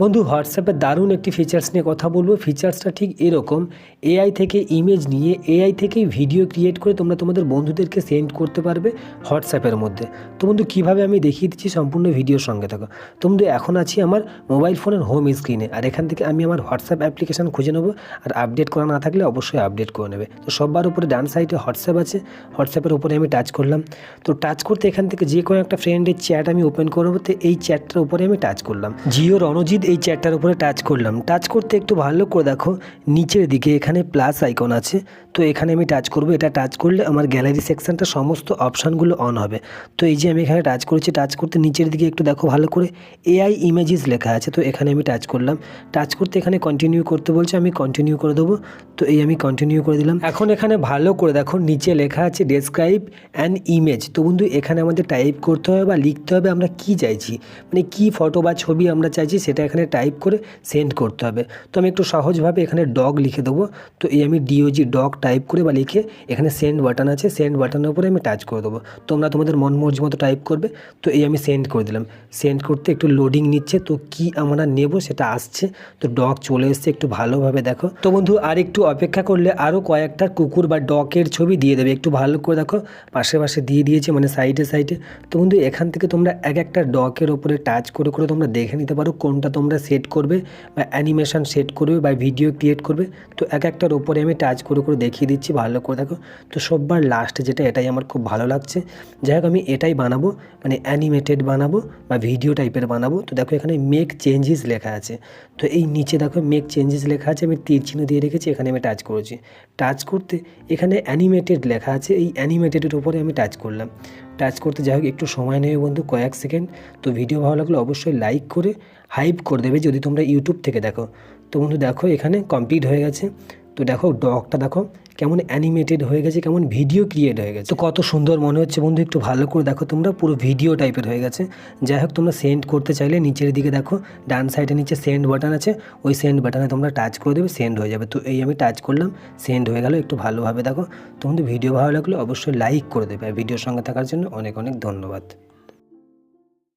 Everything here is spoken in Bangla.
বন্ধু, হোয়াটসঅ্যাপে দারুণ একটি ফিচার্স নিয়ে কথা বলব। ফিচার্সটা ঠিক এরকম। এআই থেকে ইমেজ নিয়ে এআই থেকেই ভিডিও ক্রিয়েট করে তোমরা তোমাদের বন্ধুদেরকে সেন্ড করতে পারবে হোয়াটসঅ্যাপের মধ্যে। তো বন্ধু, কীভাবে আমি দেখিয়ে দিচ্ছি সম্পূর্ণ ভিডিওর সঙ্গে থাকো। তো বন্ধু, এখন আছি আমার মোবাইল ফোনের হোম স্ক্রিনে আর এখান থেকে আমি আমার হোয়াটসঅ্যাপ অ্যাপ্লিকেশন খুঁজে নেব। আর আপডেট করা না থাকলে অবশ্যই আপডেট করে নেবে। তো সবার উপরে ডান সাইডে হোয়াটসঅ্যাপ আছে। হোয়াটসঅ্যাপের উপরে আমি টাচ করলাম। তো টাচ করতে এখান থেকে যে কোনো একটা ফ্রেন্ডের চ্যাট আমি ওপেন করব। তো এই চ্যাটটার উপরে আমি টাচ করলাম। জিও রণজিৎ এই চ্যাটটার উপরে টাচ করলাম। টাচ করতে একটু ভালো করে দেখো, নিচের দিকে এখানে প্লাস আইকন আছে। তো এখানে আমি টাচ করব। এটা টাচ করলে আমার গ্যালারি সেকশনটা সমস্ত অপশানগুলো অন হবে। তো এই যে আমি এখানে টাচ করেছি টাচ করতে নিচের দিকে একটু দেখো ভালো করে এআই ইমেজেস লেখা আছে। তো এখানে আমি টাচ করলাম। টাচ করতে এখানে কন্টিনিউ করতে বলছে, আমি কন্টিনিউ করে দেবো। তো এই আমি কন্টিনিউ করে দিলাম। এখন এখানে ভালো করে দেখো, নিচে লেখা আছে ডেসক্রাইব অ্যান্ড ইমেজ তো বন্ধু, এখানে আমাদের টাইপ করতে হবে বা লিখতে হবে, আমরা কি চাইছি? মানে কি ফটো বা ছবি আমরা চাইছি, সেটা এখানে টাইপ করে সেন্ড করতে হবে। তো আমি একটু সহজভাবে এখানে ডগ লিখে দেবো। তো এই আমি ডিওজি ডগ টাইপ করে বা লিখে এখানে সেন্ড বাটন আছে সেন্ড বাটনের উপরে আমি টাচ করে দেবো। তোমরা তোমাদের মন মর্জি মতো টাইপ করবে। তো এই আমি সেন্ড করে দিলাম। সেন্ড করতে একটু লোডিং নিচ্ছে, তো কি আমরা নেব সেটা আসছে। তো ডগ চলে এসছে একটু ভালোভাবে দেখো। তো বন্ধু, আর একটু অপেক্ষা করলে আরও কয়েকটা কুকুর বা ডগের ছবি দিয়ে দেবে। একটু ভালো করে দেখো, পাশে পাশে দিয়ে দিয়েছে মানে সাইডে সাইডে তো বন্ধু, এখান থেকে তোমরা এক একটা ডগের ওপরে টাচ করে করে তোমরা দেখে নিতে পারো কোনটা সেট করবে বা অ্যানিমেশন সেট করবে বা ভিডিও ক্রিয়েট করবে, তো এক একটার ওপরে আমি টাচ করে করে দেখিয়ে দিচ্ছি, ভালো করে দেখো। তো সববার লাস্টে যেটা, এটাই আমার খুব ভালো লাগছে। যাই হোক, আমি এটাই বানাবো মানে অ্যানিমেটেড বানাবো বা ভিডিও টাইপের বানাবো। তো দেখো এখানে মেক চেঞ্জেস লেখা আছে। তো এই নিচে দেখো মেক চেঞ্জেস লেখা আছে, আমি তীর চিহ্ন দিয়ে রেখেছি, এখানে আমি টাচ করেছি। টাচ করতে এখানে অ্যানিমেটেড লেখা আছে, এই অ্যানিমেটেডের উপরে আমি টাচ করলাম। টাচ করতে যাই হোক, একটু সময় নেবে বন্ধু, কয়েক সেকেন্ড। তো ভিডিও ভালো লাগলে অবশ্যই লাইক করে হাইপ করে দেবে যদি তোমরা ইউটিউব থেকে দেখো। তো বন্ধু দেখো, এখানে কমপ্লিট হয়ে গেছে। তো দেখো ডগটা দেখো, কেমন অ্যানিমেটেড হয়ে গেছে, কেমন ভিডিও ক্রিয়েট হয়ে গেছে। তো কত সুন্দর মনে হচ্ছে বন্ধু, একটু ভালো করে দেখো তোমরা, পুরো ভিডিও টাইপের হয়ে গেছে। যাই হোক, তোমরা সেন্ড করতে চাইলে নিচের দিকে দেখো, ডান সাইডে নিচে সেন্ড বাটন আছে, ওই সেন্ড বাটনে তোমরা টাচ করে দেবে সেন্ড হয়ে যাবে। তো এই আমি টাচ করলাম সেন্ড হয়ে গেল, একটু ভালোভাবে দেখো। তো বন্ধু ভিডিও ভালো লাগলে অবশ্যই লাইক করে দেবে। আর ভিডিওর সঙ্গে থাকার জন্য অনেক অনেক ধন্যবাদ।